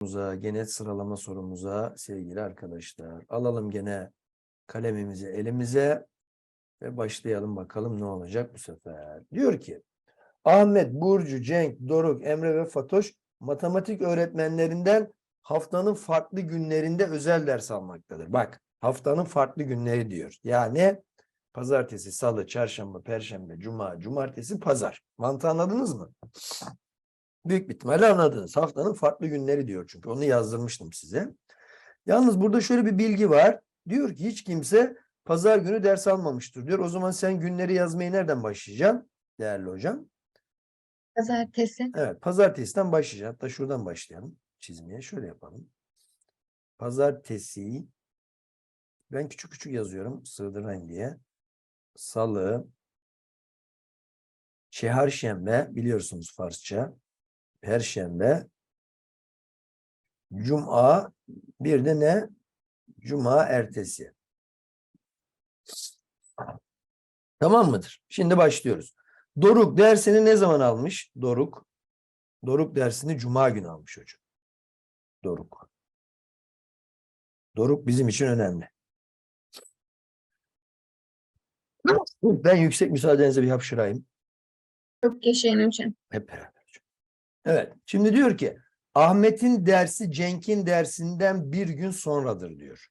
sorumuza, gene sıralama sorumuza sevgili arkadaşlar. Alalım gene kalemimizi elimize ve başlayalım bakalım ne olacak bu sefer. Diyor ki Ahmet, Burcu, Cenk, Doruk, Emre ve Fatoş matematik öğretmenlerinden haftanın farklı günlerinde özel ders almaktadır. Bak haftanın farklı günleri diyor. Yani pazartesi, salı, çarşamba, perşembe, cuma, cumartesi, pazar. Mantığı anladınız mı? Büyük bir ihtimalle anladınız. Haftanın farklı günleri diyor çünkü onu yazdırmıştım size. Yalnız burada şöyle bir bilgi var. Diyor ki hiç kimse pazar günü ders almamıştır diyor. O zaman sen günleri yazmayı nereden başlayacaksın değerli hocam? Pazartesi. Evet, pazartesiden başlayacağız. Hatta şuradan başlayalım çizmeye. Şöyle yapalım. Pazartesi ben küçük küçük yazıyorum sığdırayım diye. Salı Çeharşembe biliyorsunuz Farsça. Perşembe Cuma bir de ne? Cuma ertesi. Tamam mıdır? Şimdi başlıyoruz. Doruk dersini ne zaman almış? Doruk. Doruk dersini Cuma günü almış hocam. Doruk. Doruk bizim için önemli. Ben yüksek müsaadenizle bir hapşırayım. Çok yaşayın hocam. Hep beraber. Evet. Şimdi diyor ki Ahmet'in dersi Cenk'in dersinden bir gün sonradır diyor.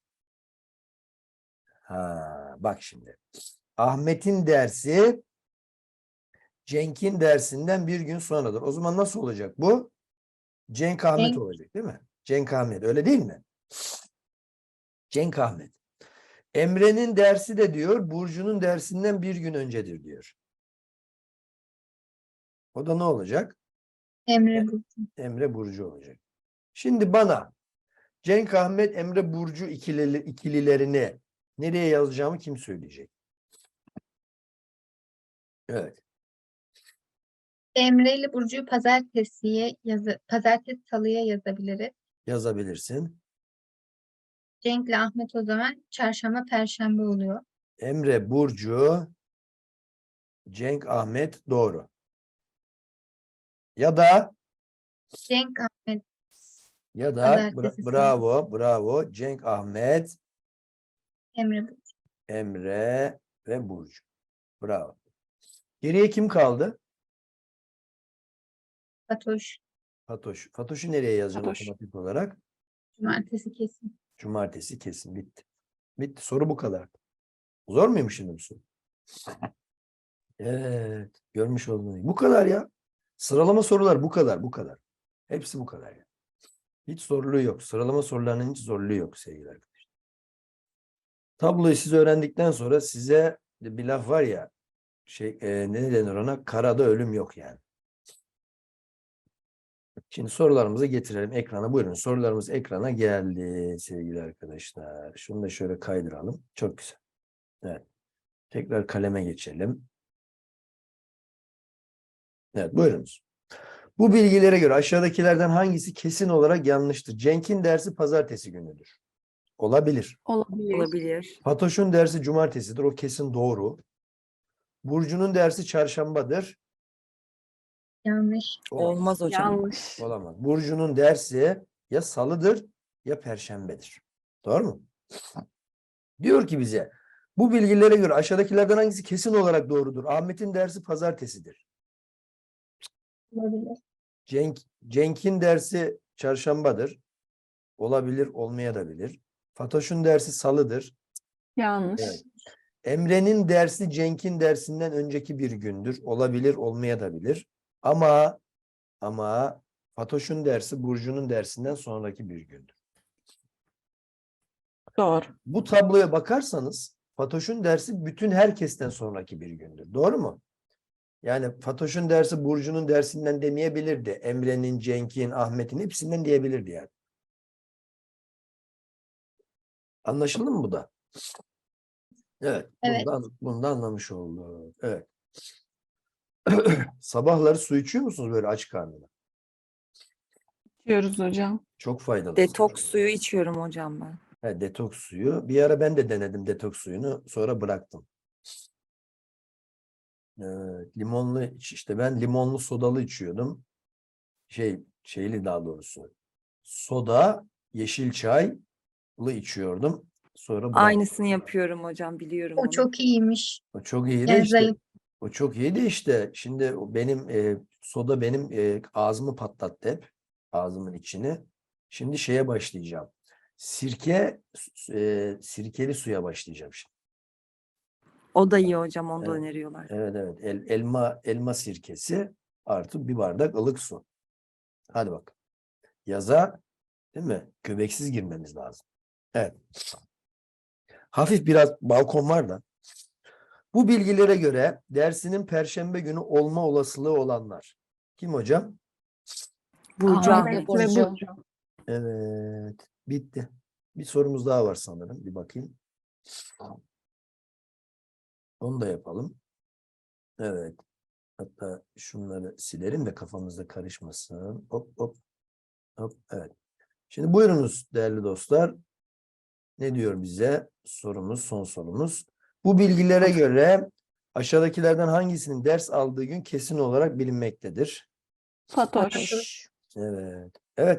Ha, bak şimdi. Ahmet'in dersi Cenk'in dersinden bir gün sonradır. O zaman nasıl olacak bu? Cenk Ahmet Cenk. olacak değil mi? Cenk Ahmet öyle değil mi? Cenk Ahmet. Emre'nin dersi de diyor Burcu'nun dersinden bir gün öncedir diyor. O da ne olacak? Emre Burcu. Emre Burcu olacak. Şimdi bana Cenk Ahmet Emre Burcu ikilili, ikililerini nereye yazacağımı kim söyleyecek? Evet. Emre ile Burcu'yu pazartesiye yazı pazartesi salıya yazabiliriz. Yazabilirsin. Cenk ile Ahmet o zaman çarşamba perşembe oluyor. Emre Burcu Cenk Ahmet doğru. Ya da Cenk Ahmet ya da bra- bravo bravo Cenk Ahmet Emre Burcu. Emre ve Burcu. Bravo. Geriye kim kaldı? Fatoş. Fatoş. Fatoş'u nereye yazacağım Fatoş. otomatik olarak? Cumartesi kesin. Cumartesi kesin bitti. Bitti. Soru bu kadar. Zor muymuş şimdi bu soru? Evet. Görmüş olduğunuz gibi. Bu kadar ya. Sıralama sorular bu kadar. Bu kadar. Hepsi bu kadar ya. Hiç zorluğu yok. Sıralama sorularının hiç zorluğu yok sevgili arkadaşlar. Tabloyu siz öğrendikten sonra size bir laf var ya şey e, ne denir ona? Karada ölüm yok yani. Şimdi sorularımızı getirelim ekrana. Buyurun sorularımız ekrana geldi sevgili arkadaşlar. Şunu da şöyle kaydıralım. Çok güzel. Evet. Tekrar kaleme geçelim. Evet buyurunuz. Bu bilgilere göre aşağıdakilerden hangisi kesin olarak yanlıştır? Cenk'in dersi pazartesi günüdür. Olabilir. Olabilir. Olabilir. Fatoş'un dersi cumartesidir. O kesin doğru. Burcu'nun dersi çarşambadır. Yanlış. Olamaz. Olmaz hocam. Yanlış. Olamaz. Burcu'nun dersi ya salıdır ya perşembedir. Doğru mu? Diyor ki bize bu bilgilere göre aşağıdakilerden hangisi kesin olarak doğrudur? Ahmet'in dersi pazartesidir. Olabilir. Cenk, Cenk'in dersi çarşambadır. Olabilir, olmayabilir. Fatoş'un dersi salıdır. Yanlış. Evet. Emre'nin dersi Cenk'in dersinden önceki bir gündür. Olabilir, olmayabilir. Ama ama Fatoş'un dersi Burcu'nun dersinden sonraki bir gündür. Doğru. Bu tabloya bakarsanız Fatoş'un dersi bütün herkesten sonraki bir gündür. Doğru mu? Yani Fatoş'un dersi Burcu'nun dersinden demeyebilirdi. Emre'nin, Cenk'in, Ahmet'in hepsinden diyebilirdi yani. Anlaşıldı mı bu da? Evet. Evet. Bundan, bundan anlamış olduk. Evet. Sabahları su içiyor musunuz böyle aç karnına? Diyoruz hocam. Çok faydalı. Detoks suyu içiyorum hocam ben. He, detoks suyu. Bir ara ben de denedim detoks suyunu. Sonra bıraktım. Evet, limonlu iç- işte ben limonlu sodalı içiyordum. Şey şeyli daha doğrusu. soda, yeşil çaylı içiyordum. Sonra bıraktım. Aynısını yapıyorum hocam biliyorum O onu. çok iyiymiş. O çok iyi de Yani işte. zayıf. O çok iyi de işte. Şimdi o benim e, soda benim e, ağzımı patlattı hep. Ağzımın içini. Şimdi şeye başlayacağım. Sirke e, sirkeli suya başlayacağım şimdi. O da iyi hocam onu da Evet. öneriyorlar. Evet evet. El- elma elma sirkesi artı bir bardak ılık su. Hadi bak. Yaza değil mi? Göbeksiz girmemiz lazım. Evet. Hafif biraz balkon var da. Bu bilgilere göre dersinin perşembe günü olma olasılığı olanlar. Kim hocam? Burcu Ahmet Ahmet. ve Burcu. Evet. Bitti. Bir sorumuz daha var sanırım. Bir bakayım. Onu da yapalım. Evet. Hatta şunları silerim de kafamızda karışmasın. Hop hop. Hop. Evet. Şimdi buyurunuz değerli dostlar. Ne diyor bize? Sorumuz, son sorumuz. Bu bilgilere göre aşağıdakilerden hangisinin ders aldığı gün kesin olarak bilinmektedir? Fatoş. Evet.